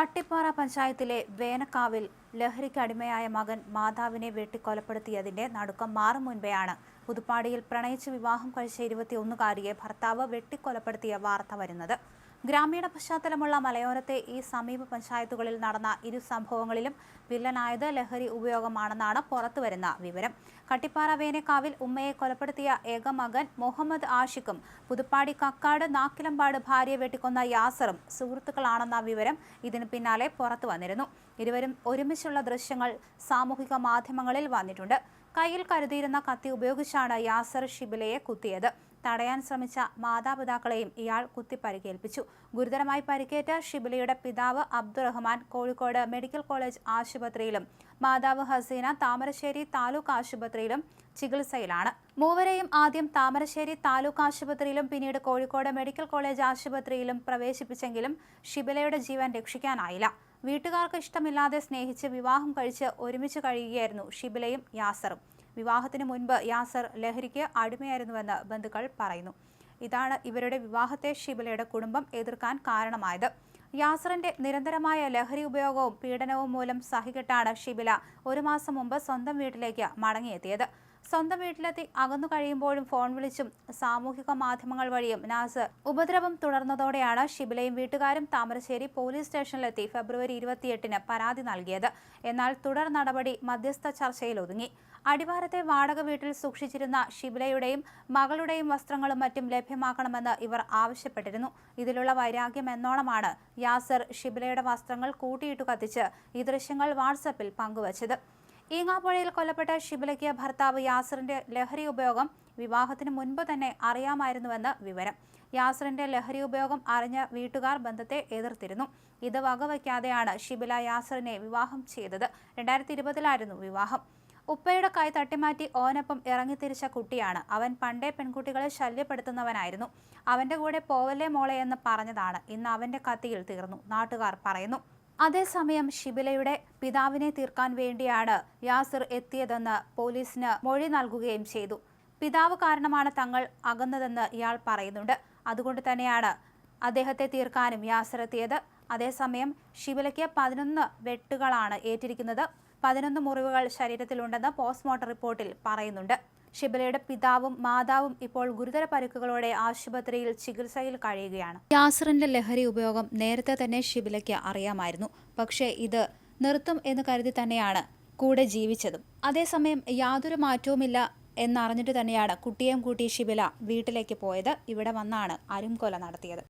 കട്ടിപ്പാറ പഞ്ചായത്തിലെ വേനക്കാവിൽ ലഹരിക്ക് അടിമയായ മകൻ മാതാവിനെ വെട്ടിക്കൊലപ്പെടുത്തിയതിന്റെ നടുക്കം മാറും മുൻപെയാണ് പുതുപ്പാടിയിൽ പ്രണയിച്ച് വിവാഹം കഴിച്ച ഇരുപത്തിയൊന്നുകാരിയെ ഭർത്താവ് വെട്ടിക്കൊലപ്പെടുത്തിയ വാർത്ത വരുന്നത്. ഗ്രാമീണ പശ്ചാത്തലമുള്ള മലയോരത്തെ ഈ സമീപ പഞ്ചായത്തുകളിൽ നടന്ന ഇരു സംഭവങ്ങളിലും വില്ലനായത് ലഹരി ഉപയോഗമാണെന്നാണ് പുറത്തുവരുന്ന വിവരം. കട്ടിപ്പാറ വേനക്കാവിൽ ഉമ്മയെ കൊലപ്പെടുത്തിയ ഏക മകൻ മുഹമ്മദ് ആഷിഖും പുതുപ്പാടി കക്കാട് നാക്കിലമ്പാട് ഭാര്യയെ വെട്ടിക്കൊന്ന യാസറും സുഹൃത്തുക്കളാണെന്ന വിവരം ഇതിന് പിന്നാലെ പുറത്തു വന്നിരുന്നു. ഇരുവരും ഒരുമിച്ചുള്ള ദൃശ്യങ്ങൾ സാമൂഹിക മാധ്യമങ്ങളിൽ വന്നിട്ടുണ്ട്. കയ്യിൽ കരുതിയിരുന്ന കത്തി ഉപയോഗിച്ചാണ് യാസർ ഷിബിലയെ കുത്തിയത്. തടയാൻ ശ്രമിച്ച മാതാപിതാക്കളെയും ഇയാൾ കുത്തിപ്പരിക്കേൽപ്പിച്ചു ഗുരുതരമായി പരിക്കേറ്റ ഷിബിലിയുടെ പിതാവ് അബ്ദുറഹ്മാൻ കോഴിക്കോട് മെഡിക്കൽ കോളേജ് ആശുപത്രിയിലും മാതാവ് ഹസീന താമരശ്ശേരി താലൂക്ക് ആശുപത്രിയിലും ചികിത്സയിലാണ്. മൂവരെയും ആദ്യം താമരശ്ശേരി താലൂക്ക് ആശുപത്രിയിലും പിന്നീട് കോഴിക്കോട് മെഡിക്കൽ കോളേജ് ആശുപത്രിയിലും പ്രവേശിപ്പിച്ചെങ്കിലും ഷിബിലയുടെ ജീവൻ രക്ഷിക്കാനായില്ല. വീട്ടുകാർക്ക് ഇഷ്ടമില്ലാതെ സ്നേഹിച്ച് വിവാഹം കഴിച്ച് ഒരുമിച്ച് കഴിയുകയായിരുന്നു ഷിബിലയും യാസറും. വിവാഹത്തിന് മുൻപ് യാസർ ലഹരിക്ക് അടിമയായിരുന്നുവെന്ന് ബന്ധുക്കൾ പറയുന്നു. ഇതാണ് ഇവരുടെ വിവാഹത്തെ ഷിബിലയുടെ കുടുംബം എതിർക്കാൻ കാരണമായത്. യാസറിന്റെ നിരന്തരമായ ലഹരി ഉപയോഗവും പീഡനവും മൂലം സഹികെട്ടാണ് ഷിബില ഒരു മാസം മുമ്പ് സ്വന്തം വീട്ടിലേക്ക് മടങ്ങിയെത്തിയത്. സ്വന്തം വീട്ടിലെത്തി അകന്നു കഴിയുമ്പോഴും ഫോൺ വിളിച്ചും സാമൂഹിക മാധ്യമങ്ങൾ വഴിയും നാസർ ഉപദ്രവം തുടർന്നതോടെയാണ് ഷിബിലയും വീട്ടുകാരും താമരശ്ശേരി പോലീസ് സ്റ്റേഷനിലെത്തി ഫെബ്രുവരി ഇരുപത്തിയെട്ടിന് പരാതി നൽകിയത്. എന്നാൽ തുടർ നടപടി മധ്യസ്ഥ ചർച്ചയിൽ ഒതുങ്ങി. അടിവാരത്തെ വാടക വീട്ടിൽ സൂക്ഷിച്ചിരുന്ന ഷിബിലയുടെയും മകളുടെയും വസ്ത്രങ്ങളും മറ്റും ലഭ്യമാക്കണമെന്ന് ഇവർ ആവശ്യപ്പെട്ടിരുന്നു. ഇതിലുള്ള വൈരാഗ്യം എന്നോണമാണ് യാസർ ഷിബിലയുടെ വസ്ത്രങ്ങൾ കൂട്ടിയിട്ടു കത്തിച്ച് ഈ ദൃശ്യങ്ങൾ വാട്സപ്പിൽ പങ്കുവച്ചത്. ഈങ്ങാപ്പുഴയിൽ കൊല്ലപ്പെട്ട ഷിബിലയ്ക്ക് ഭർത്താവ് യാസറിന്റെ ലഹരി ഉപയോഗം വിവാഹത്തിന് മുൻപ് തന്നെ അറിയാമായിരുന്നുവെന്ന് വിവരം. യാസറിന്റെ ലഹരി ഉപയോഗം അറിഞ്ഞ വീട്ടുകാർ ബന്ധത്തെ എതിർത്തിരുന്നു. ഇത് വകവയ്ക്കാതെയാണ് ഷിബില യാസറിനെ വിവാഹം ചെയ്തത്. രണ്ടായിരത്തി ഇരുപതിലായിരുന്നു വിവാഹം. ഉപ്പയുടെ കൈ തട്ടിമാറ്റി ഓനൊപ്പം ഇറങ്ങിത്തിരിച്ച കുട്ടിയാണ്. അവൻ പണ്ടേ പെൺകുട്ടികളെ ശല്യപ്പെടുത്തുന്നവനായിരുന്നു. അവന്റെ കൂടെ പോവല്ലേ മോളെ എന്ന് പറഞ്ഞതാണ്. ഇന്ന് അവന്റെ കത്തിയിൽ തീർന്നു. നാട്ടുകാർ പറയുന്നു. അതേസമയം ഷിബിലയുടെ പിതാവിനെ തീർക്കാൻ വേണ്ടിയാണ് യാസിർ എത്തിയതെന്ന് പോലീസിന് മൊഴി നൽകുകയും ചെയ്തു. പിതാവ് കാരണമാണ് തങ്ങൾ അകന്നതെന്ന് ഇയാൾ പറയുന്നുണ്ട്. അതുകൊണ്ട് തന്നെയാണ് അദ്ദേഹത്തെ തീർക്കാനും യാസിർ എത്തിയത്. അതേസമയം ഷിബിലയ്ക്ക് പതിനൊന്ന് വെട്ടുകളാണ് ഏറ്റിരിക്കുന്നത്. പതിനൊന്ന് മുറിവുകൾ ശരീരത്തിലുണ്ടെന്ന് പോസ്റ്റ്മോർട്ടം റിപ്പോർട്ടിൽ പറയുന്നുണ്ട്. ഷിബലയുടെ പിതാവും മാതാവും ഇപ്പോൾ ഗുരുതര പരുക്കുകളോടെ ആശുപത്രിയിൽ ചികിത്സയിൽ കഴിയുകയാണ്. യാസറിന്റെ ലഹരി ഉപയോഗം നേരത്തെ തന്നെ ഷിബിലയ്ക്ക് അറിയാമായിരുന്നു. പക്ഷേ ഇത് നിർത്തും എന്ന് കരുതി തന്നെയാണ് കൂടെ ജീവിച്ചതും. അതേസമയം യാതൊരു മാറ്റവുമില്ല എന്നറിഞ്ഞിട്ട് തന്നെയാണ് കുട്ടിയെയും കൂട്ടി ഷിബില വീട്ടിലേക്ക് പോയത്. ഇവിടെ വന്നാണ് അരുംകൊല നടത്തിയത്.